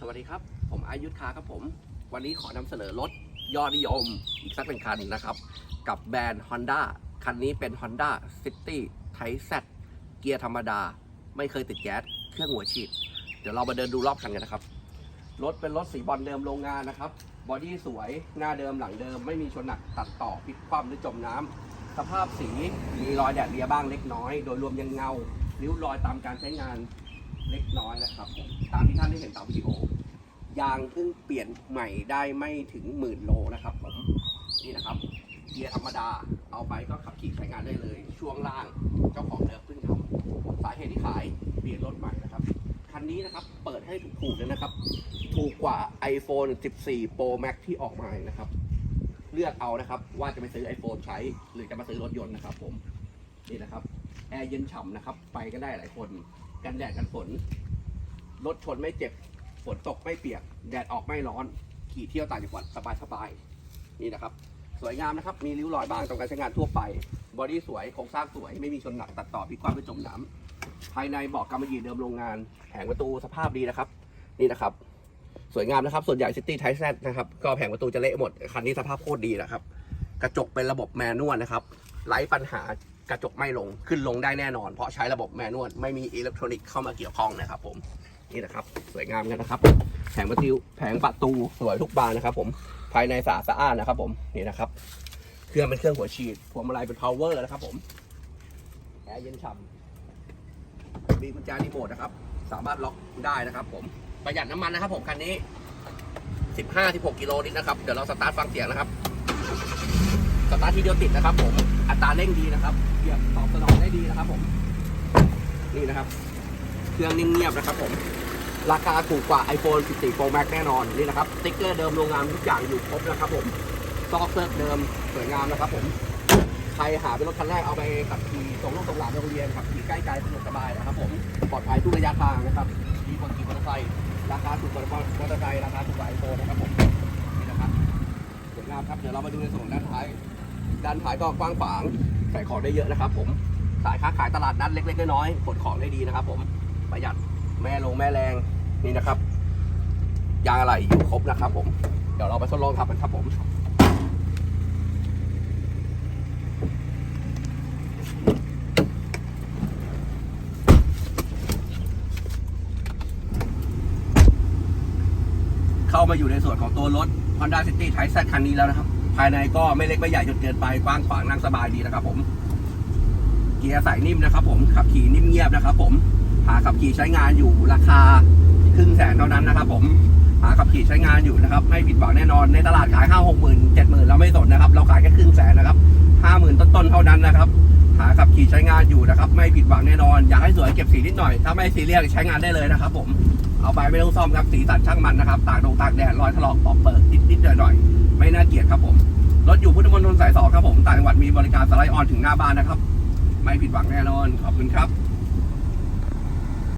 สวัสดีครับ ผมอายุทธคาครับผม วันนี้ขอนำเสนอรถยอดนิยมอีกสักหนึ่งคันนะครับ กับแบรนด์ Honda คันนี้เป็น Honda City Type Z เกียร์ธรรมดา ไม่เคยติดแก๊สเครื่องหัวฉีด เดี๋ยวเรามาเดินดูรอบคันกันนะครับ รถเป็นรถสีบอลเดิมโรงงานนะครับ บอดี้สวยหน้าเดิมหลังเดิม ไม่มีชนหนักตัดต่อพลิกคว่ำหรือจมน้ำสภาพสีมีรอยแดดเลียบ้างเล็กน้อย โดยรวมยังเงาริ้วรอยตามการใช้งาน เล็กน้อยนะครับผมตามที่ท่านได้เห็นตามวิดีโอยางเพิ่งเปลี่ยนใหม่ได้ไม่ถึงหมื่นโลนะครับผมนี่นะครับเกียร์ธรรมดาเอาไปก็ขับขี่ใช้งานได้เลย ช่วงล่างเจ้าของเดิมเพิ่งทำสาเหตุที่ขายเปลี่ยนรถใหม่นะครับคันนี้นะครับเปิดให้ถูกๆเลยนะครับ ถูกกว่า iPhone 14 Pro Max ที่ออกมานะครับ เลือกเอานะครับว่าจะไปซื้อ iPhone ใช้ หรือจะมาซื้อรถยนต์นะครับผมนี่นะครับแอร์เย็นฉ่ำนะครับ ไปก็ได้หลายคน กันแดดกันฝน รถชนไม่เจ็บ ฝนตกไม่เปียก แดดออกไม่ร้อน ขี่เที่ยวต่างจังหวัดสบายๆนี่นะครับ สวยงามนะครับ มีริ้วรอยบ้างตรงการใช้งานทั่วไป บอดี้สวย โครงสร้างสวย ไม่มีชนหนักตัดต่อพิกความไม่จมน้ำภายในเบอกกำมะหยี่เดิมโรงงาน แผงประตูสภาพดีนะครับ นี่นะครับ สวยงามนะครับ ส่วนใหญ่ซิตี้ไทแซนะครับ ก็แผงประตูจะเละหมด คันนี้สภาพโคตรดีนะครับ กระจกเป็นระบบแมนนวลนะครับไร้ปัญหา กระจกไม่ลงขึ้นลงได้แน่นอน เพราะใช้ระบบแมนนวลไม่มีอิเล็กทรอนิกส์เข้ามาเกี่ยวข้องนะครับผมนี่นะครับสวยงามกันนะครับแผงประตูแผงประตูสวยทุกบานนะครับ ผมภายในสะอาดสะอานนะครับ ผมนี่นะครับเครื่องเป็นเครื่องหัวฉีดพวงมาลัยเป็น power นะครับ ผมแอร์เย็นฉ่ำมีกุญแจรีโมทนะครับ สามารถล็อกได้นะครับ ผมประหยัดน้ำมันนะครับ ผมคันนี้ 15-16กิโลลิตรนะครับเดี๋ยวเราสตาร์ทฟังเสียงนะครับสตาร์ททีเดียวติดนะครับผม อัตราเร่งดีนะครับเหยียบตอบสนองได้ดีนะครับผม นี่นะครับ เครื่องนิ่งเงียบนะครับผม ราคาถูกกว่า iPhone 14 Pro Max แน่นอน นี่นะครับสติ๊กเกอร์เดิมโรงงานทุกอย่างอยู่ครบนะครับผมซอกเซิร์ฟเดิมสวยงามนะครับผมใครหาเป็นรถคันแรกเอาไปขับขี่ส่งลูกส่งหลานโรงเรียนขับขี่ใกล้ๆสะดวกสบายนะครับผมปลอดภัยทุกระยะทางนะครับดีกว่าขี่มอเตอร์ไซค์ราคาถูกกว่ามอเตอร์ไซค์ราคาถูกกว่าไอโฟนนะครับผมนี่นะครับสวยงามครับเดี๋ยวเรามาดูในส่วนด้านท้าย ด้านท้ายก็กว้างขวางใส่ของได้เยอะนะครับ ผมสายค้าขายตลาดนัดเล็กๆน้อยๆขนของได้ดีนะครับ ผมประหยัดแม่ลงแม่แรงนี่นะครับ ยางอะไหล่อยู่ครบนะครับ ผมเดี๋ยวเราไปทดลองขับกันครับผมเข้ามาอยู่ในส่วนของตัวรถ Honda City Type Z คันนี้แล้วนะครับ ภายในก็ไม่เล็กไม่ใหญ่จนเกินไปกว้างขวางนั่งสบายดีนะครับผม เกียร์ใส่นิ่มนะครับ ผมขับขี่นิ่มเงียบนะครับ ผมหาขับขี่ใช้งานอยู่ราคาครึ่งแสนเท่านั้นนะครับ ผมหาขับขี่ใช้งานอยู่นะครับไม่ผิดหวังแน่นอนในตลาดขายห้าหกหมื่นเจ็ดหมื่นเราไม่สนนะครับ เราขายแค่ครึ่งแสนนะครับห้าหมื่นต้นๆเท่านั้นนะครับหาขับขี่ใช้งานอยู่นะครับ ไม่ผิดหวังแน่นอน อยากให้สวยเก็บสีนิดหน่อย ถ้าไม่ซีเรียสใช้งานได้เลยนะครับผม เอาไปไม่ต้องซ่อมครับสีสันช่างมันนะครับตากดงตากแดดรอยถลอกปอกเปิดนิดๆหน่อยๆไม่น่าเกลียดครับผมรถอยู่พุทธมณฑลสายสองครับผมต่างจังหวัดมีบริการสไลด์ออนถึงหน้าบ้านนะครับ ไม่ผิดหวังแน่นอนขอบคุณครับ